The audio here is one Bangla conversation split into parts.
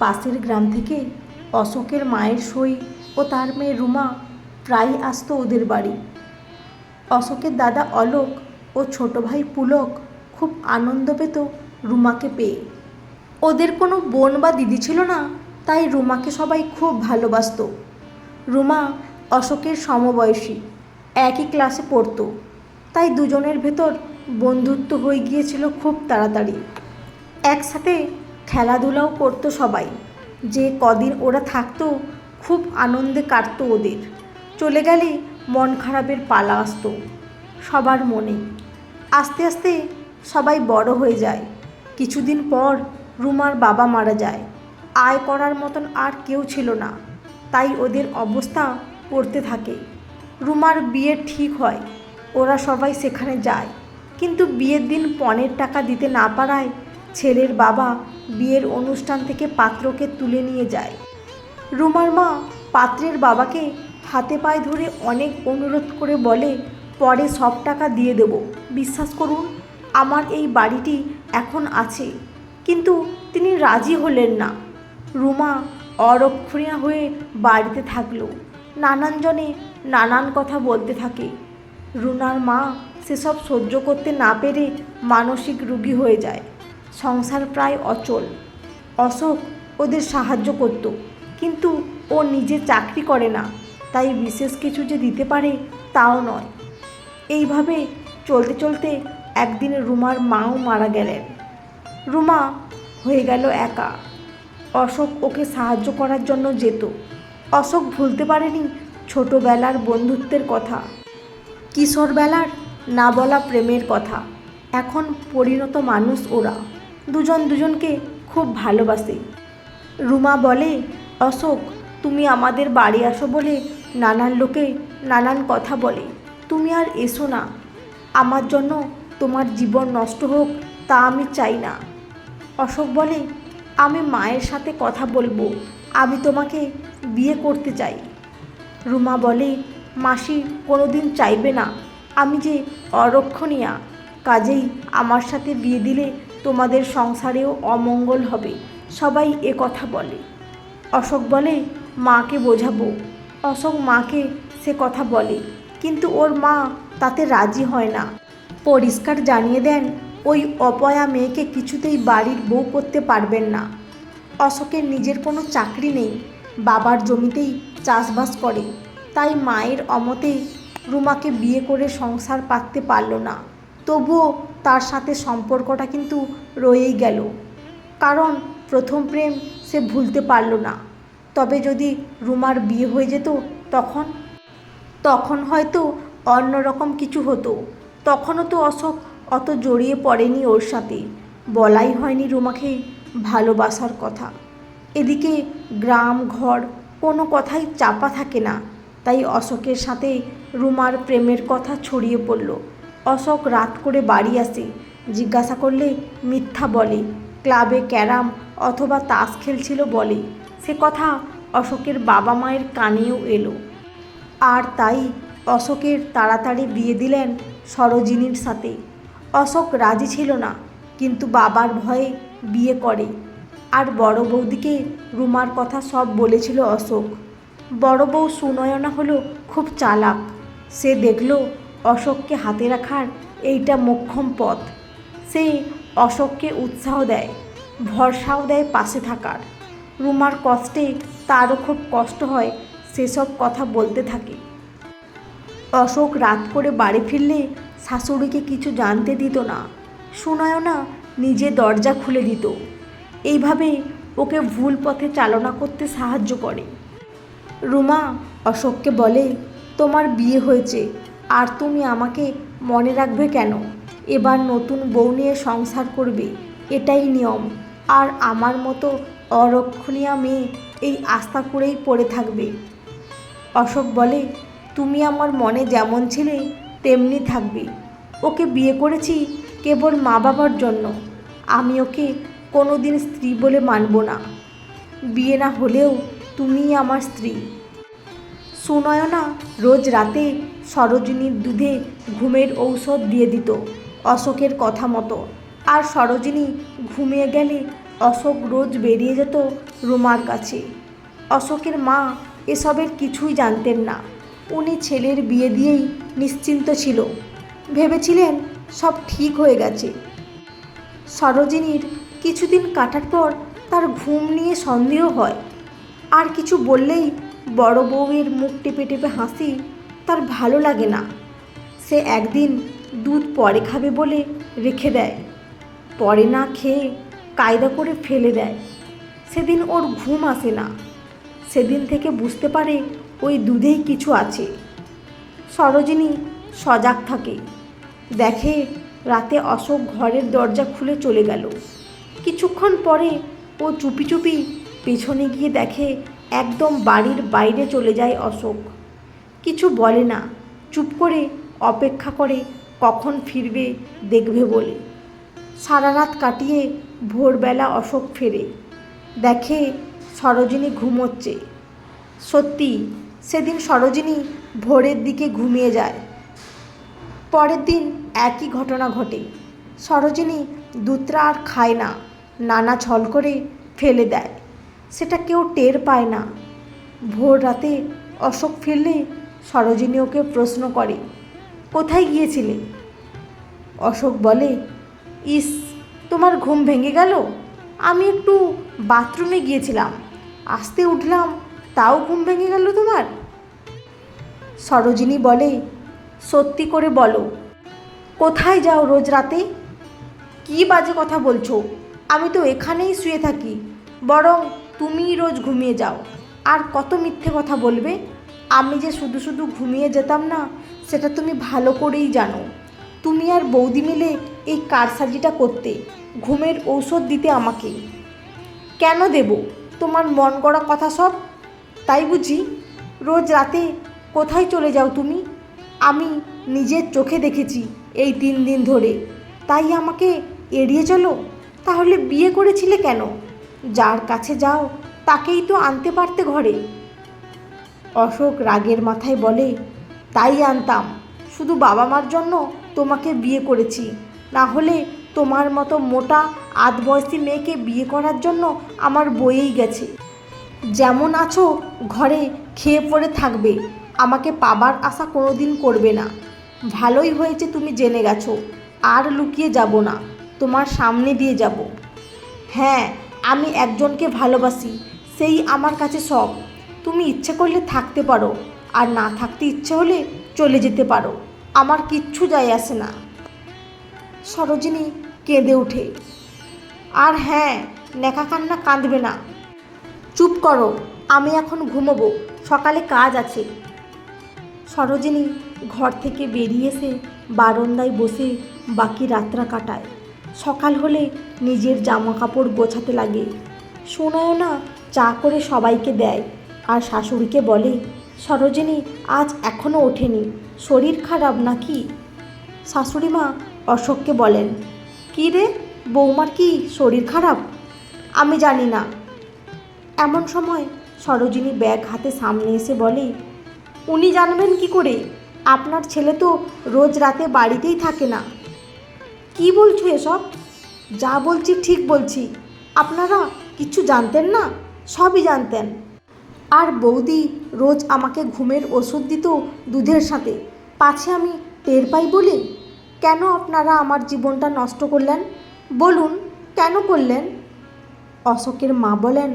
পাশের গ্রাম থেকে অশোকের মায়ের সই ও তার মেয়ে রুমা প্রায়ই আসতো ওদের বাড়ি। অশোকের দাদা অলোক ও ছোট ভাই পুলক খুব আনন্দ পেত রুমাকে পেয়ে। ওদের কোনো বোন বা দিদি ছিল না, তাই রুমাকে সবাই খুব ভালোবাসতো। রুমা অশোকের সমবয়সী, একই ক্লাসে পড়তো, তাই দুজনের ভেতর বন্ধুত্ব হয়ে গিয়েছিল খুব তাড়াতাড়ি। একসাথে খেলাধুলাও করতো সবাই। যে কদিন ওরা থাকতো, খুব আনন্দে কাটতো ওদের। চলে গেলে মন খারাপের পালা আসতো সবার মনে। আস্তে আস্তে সবাই বড় হয়ে যায়। কিছুদিন পর রুমার বাবা মারা যায়। আয় করার মতন আর কেউ ছিল না। তাই ওদের অবস্থা পড়তে থাকে। রুমার বিয়ে ঠিক হয়। ওরা সবাই সেখানে যায়। কিন্তু বিয়ের দিন পণের টাকা দিতে না পারায় ছেলের বাবা বিয়ের অনুষ্ঠান থেকে পাত্রকে তুলে নিয়ে যায়। রুমার মা পাত্রের বাবাকে হাতে পায়ে ধরে অনেক অনুরোধ করে বলে, পরে সব টাকা দিয়ে দেব। বিশ্বাস করুন, আমার এই বাড়িটি এখন আছে। কিন্তু তিনি রাজি হলেন না। রুমা অরক্ষণীয় হয়ে বাড়িতে থাকল। নানান জনে নানান কথা বলতে থাকে। রুনার মা সেসব সহ্য করতে না পেরে মানসিক রুগী হয়ে যায়। সংসার প্রায় অচল। অশোক ওদের সাহায্য করত, কিন্তু ও নিজে চাকরি করে না, তাই বিশেষ কিছু যে দিতে পারে তাও নয়। এইভাবে চলতে চলতে একদিন রুমার মাও মারা গেলেন। রুমা হয়ে গেল একা। অশোক ওকে সাহায্য করার জন্য যেত। অশোক ভুলতে পারেনি ছোটবেলার বন্ধুত্বের কথা। কিশোরবেলার না বলা প্রেমের কথা। এখন পরিণত মানুষ ওরা। দুজন দুজনকে খুব ভালোবাসে। রুমা বলে, অশোক, তুমি আমাদের বাড়ি আসো বলে নানান লোকে নানান কথা বলে। তুমি আর এসো না। আমার জন্য তোমার জীবন নষ্ট হোক তা আমি চাই না। অশোক বলে, আমি মায়ের সাথে কথা বলব। আমি তোমাকে বিয়ে করতে চাই। রুমা বলে, মাসি কোনোদিন চাইবে না। আমি যে অরক্ষণীয়া, কাজেই আমার সাথে বিয়ে দিলে তোমাদের সংসারেও অমঙ্গল হবে, সবাই এ কথা বলে। অশোক বলে, মাকে বোঝাবো। অশোক মাকে সে কথা বলে, কিন্তু ওর মা তাতে রাজি হয় না। পরিষ্কার জানিয়ে দেন, ওই অপয়া মেয়েকে কিছুতেই বাড়ির বউ করতে পারবেন না। অশোকের নিজের কোনো চাকরি নেই, বাবার জমিতেই চাষবাস করে। তাই মায়ের অমতেই রুমাকে বিয়ে করে সংসার পাততে পারল না। তবুও তার সাথে সম্পর্কটা কিন্তু রয়েই গেল। কারণ প্রথম প্রেম সে ভুলতে পারল না। তবে যদি রুমার বিয়ে হয়ে যেত তখন? তখন হয়তো অন্যরকম কিছু হতো। তখনও তো অশোক অত জড়িয়ে পড়েনি ওর সাথে। বলাই হয়নি রুমাকে ভালোবাসার কথা। এদিকে গ্রাম, ঘর কোনো কথাই চাপা থাকে না। তাই অশোকের সাথে রুমার প্রেমের কথা ছড়িয়ে পড়ল। অশোক রাত করে বাড়ি আসে। জিজ্ঞাসা করলে, মিথ্যা বলে, ক্লাবে ক্যারাম অথবা তাস খেলছিল বলে। সে কথা অশোকের বাবা মায়ের কানেও এলো। আর তাই অশোকের তাড়াতাড়ি বিয়ে দিলেন সরোজিনীর সাথে। অশোক রাজি ছিল না, কিন্তু বাবার ভয়ে বিয়ে করে। আর বড় বৌদিকে রুমার কথা সব বলেছিল অশোক। বড় বউ সুনয়না হলো খুব চালাক। সে দেখল অশোককে হাতে রাখার এইটা মোক্ষম পথ। সে অশোককে উৎসাহ দেয়, ভরসাও দেয় পাশে থাকার। রুমার কষ্টে তারও খুব কষ্ট হয় সেসব কথা বলতে থাকে। অশোক রাত করে বাড়ি ফিরলে শাশুড়িকে কিছু জানতে দিত না, সুনয়না নিজে দরজা খুলে দিত। এইভাবে ওকে ভুল পথে চালনা করতে সাহায্য করে। রুমা অশোককে বলে, তোমার বিয়ে হয়েছে আর তুমি আমাকে মনে রাখবে কেন? এবার নতুন বউ নিয়ে সংসার করবে, এটাই নিয়ম। আর আমার মতো অরক্ষণীয় মেয়ে এই আস্থা করেই পড়ে থাকবে। অশোক বলে, তুমি আমার মনে যেমন ছিলে, তেমনি থাকবে। ওকে বিয়ে করেছি কেবল মা বাবার জন্য। আমি ওকে কোনো দিন স্ত্রী বলে মানব না। বিয়ে না হলেও তুমিই আমার স্ত্রী। সুনয়না রোজ রাতে সরোজিনীর দুধে ঘুমের ঔষধ দিয়ে দিত, অশোকের কথা মতো। আর সরোজিনী ঘুমিয়ে গেলে অশোক রোজ বেরিয়ে যেত রুমার কাছে। অশোকের মা এসবের কিছুই জানতেন না। উনি ছেলের বিয়ে দিয়েই নিশ্চিন্ত ছিল। ভেবেছিলেন সব ঠিক হয়ে গেছে। সরোজিনীর কিছুদিন কাটার পর তার ঘুম নিয়ে সন্দেহ হয়। আর কিছু বললেই বড় বউয়ের মুখ টেপে টেপে হাসি তার ভালো লাগে না। সে একদিন দুধ পরে খাবে বলে রেখে দেয়। পরে না খেয়ে কায়দা করে ফেলে দেয়। সেদিন ওর ঘুম আসে না। সেদিন থেকে বুঝতে পারে ওই দুধেই কিছু আছে। সরোজিনী সজাগ থাকে। দেখে রাতে অশোক ঘরের দরজা খুলে চলে গেল। কিছুক্ষণ পরে ও চুপি চুপি পেছনে গিয়ে দেখে একদম বাড়ির বাইরে চলে যায় অশোক। কিছু বলে না। চুপ করে অপেক্ষা করে কখন ফিরবে দেখবে বলে। সারা রাত কাটিয়ে ভোরবেলা অশোক ফেরে। দেখে সরোজিনী ঘুমোচ্ছে। সত্যি, সেদিন সরোজিনী ভোরের দিকে ঘুমিয়ে যায়। পরের দিন একই ঘটনা ঘটে। সরোজিনী দুধটা আর খায় না, নানা ছল করে ফেলে দেয়। সেটা কেউ টের পায় না। ভোর রাতে অশোক ফিরলে সরোজিনী ওকে প্রশ্ন করে, কোথায় গিয়েছিলে? অশোক বলে, ইস, তোমার ঘুম ভেঙে গেল। আমি একটু বাথরুমে গিয়েছিলাম। আসতে উঠলাম, তাও ঘুম ভেঙে গেল তোমার? সরোজিনী বলে, সত্যি করে বলো, কোথায় যাও রোজ রাতে? কী বাজে কথা বলছো? আমি তো এখানেই শুয়ে থাকি। বরং তুমিই রোজ ঘুমিয়ে যাও। আর কত মিথ্যে কথা বলবে? আমি যে শুধু শুধু ঘুমিয়ে যেতাম না, সেটা তুমি ভালো করেই জানো। তুমি আর বৌদি মিলে এই কারসাজিটা করতে, ঘুমের ঔষধ দিতে আমাকে। কেন দেব? তোমার মন গড়া কথা সব? তাই বুঝি, রোজ রাতে কোথায় চলে যাও তুমি? আমি নিজের চোখে দেখেছি এই তিন দিন ধরে। তাই আমাকে এড়িয়ে চলো? তাহলে বিয়ে করেছিলে কেন? যার কাছে যাও, তাকেই তো আনতে পারতে ঘরে। অশোক রাগের মাথায় বলে, তাই আনতাম। শুধু বাবা মার জন্য তোমাকে বিয়ে করেছি। না হলে তোমার মতো মোটা আধ বয়সী মেয়েকে বিয়ে করার জন্য আমার বয়েই গেছে। যেমন আছো, ঘরে খেয়ে পড়ে থাকবে। আমাকে পাবার আশা কোনো দিন করবে না। ভালোই হয়েছে তুমি জেনে গেছো। আর লুকিয়ে যাব না। তোমার সামনে দিয়ে যাব। হ্যাঁ আমি একজনকে ভালোবাসি। সেই আমার কাছে সব। তুমি ইচ্ছে করলে থাকতে পারো, আর না থাকতে ইচ্ছে হলে চলে যেতে পারো। আমার কিচ্ছু যায় আসে না। সরোজিনী কেঁদে ওঠে। আর হ্যাঁ নেকা কান্না কাঁদবে না। চুপ করো, আমি এখন ঘুমোবো, সকালে কাজ আছে। সরোজিনী ঘর থেকে বেরিয়ে এসে বারান্দায় বসে বাকি রাতটা কাটায়। সকাল হলে নিজের জামা কাপড় গোছাতে লাগে। শোনায় না চা করে সবাইকে দেয়। আর শাশুড়িকে বলে, সরোজিনী, আজ এখনও ওঠেনি। শরীর খারাপ নাকি? শাশুড়ি মা অশোককে বলেন, কী রে, বৌমার কি শরীর খারাপ? আমি জানি না। এমন সময় সরোজিনী ব্যাগ হাতে সামনে এসে বলে, উনি জানবেন কি করে? আপনার ছেলে তো রোজ রাতে বাড়িতেই থাকে না। কি বলছো এসব? যা বলছি ঠিক বলছি। আপনারা কিছু জানতেন না? সবই জানতেন। আর বৌদি রোজ আমাকে ঘুমের ওষুধ দিত দুধের সাথে। পাছে আমি টের পাই বলে, কেন আপনারা আমার জীবনটা নষ্ট করলেন? বলুন, কেন করলেন? অশোকের মা বলেন,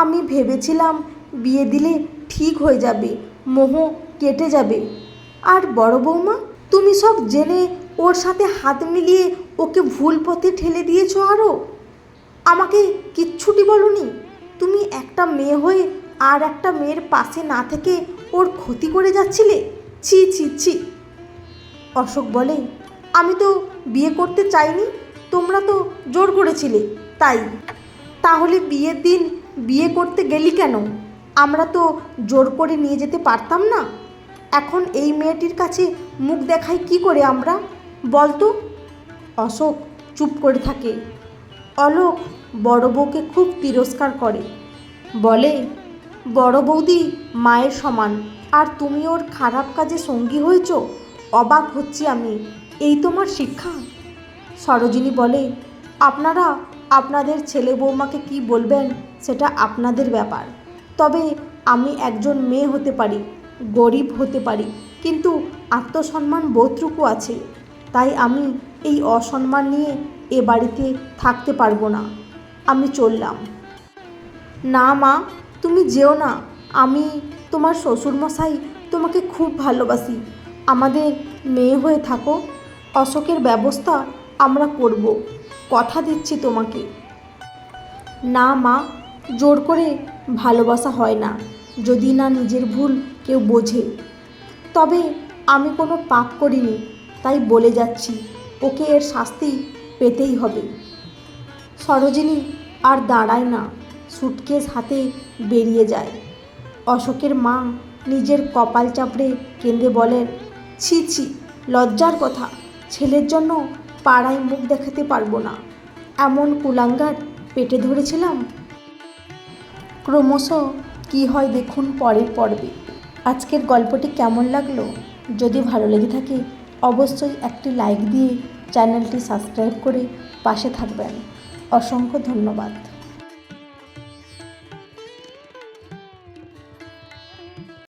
আমি ভেবেছিলাম বিয়ে দিলে ঠিক হয়ে যাবে, মোহ কেটে যাবে। আর বড় বৌমা, তুমি সব জেনে ওর সাথে হাত মিলিয়ে ওকে ভুল পথে ঠেলে দিয়েছ আরও আমাকে কিচ্ছুটি বলনি, তুমি একটা মেয়ে হয়ে আর একটা মেয়ের পাশে না থেকে ওর ক্ষতি করে যাচ্ছিলে? ছি ছি ছি। অশোক বলে, আমি তো বিয়ে করতে চাইনি, তোমরা তো জোর করেছিলে, তাই। তাহলে বিয়ের দিন বিয়ে করতে গেলি কেন? আমরা তো জোর করে নিয়ে যেতে পারতাম না। এখন এই মেয়েটির কাছে মুখ দেখাই কি করে আমরা? বলতো অশোক চুপ করে থাকে। অলোক বড় বউকে খুব তিরস্কার করে। বলে বড় বৌদি, মায়ের সমান। আর তুমি ওর খারাপ কাজে সঙ্গী হয়েছ? অবাক হচ্ছি আমি। এই তোমার শিক্ষা? সরোজিনী বলে, আপনারা আপনাদের ছেলে বৌমাকে কি বলবেন সেটা আপনাদের ব্যাপার। তবে আমি একজন মেয়ে হতে পারি, গরিব হতে পারি, কিন্তু আত্মসম্মান বোধটুকু আছে। তাই আমি এই অসম্মান নিয়ে এ বাড়িতে থাকতে পারব না। আমি চললাম। না মা তুমি যেও না। আমি তোমার শ্বশুরমশাই তোমাকে খুব ভালোবাসি। আমাদের মেয়ে হয়ে থাকো। অশোকের ব্যবস্থা আমরা করব। কথা দিচ্ছি তোমাকে। না মা, জোর করে ভালোবাসা হয় না, যদি না নিজের ভুল কেউ বোঝে। তবে আমি কোনো পাপ করিনি, তাই বলে যাচ্ছি, ওকে এর শাস্তি পেতেই হবে। সরোজিনী আর দাঁড়ায় না। সুটকেস হাতে বেরিয়ে যায়। অশোকের মা নিজের কপাল চাপড়ে কেঁদে বলেন, ছি ছি, লজ্জার কথা। ছেলের জন্য পাড়ায় মুখ দেখাতে পারব না। এমন কুলাঙ্গার পেটে ধরেছিলাম। ক্রমশ কি হয় দেখুন পরের পর্বে। আজকের গল্পটি কেমন লাগল? যদি ভালো লেগে থাকে, অবশ্যই একটি লাইক দিয়ে চ্যানেলটি সাবস্ক্রাইব করে পাশে থাকবেন। অসংখ্য ধন্যবাদ।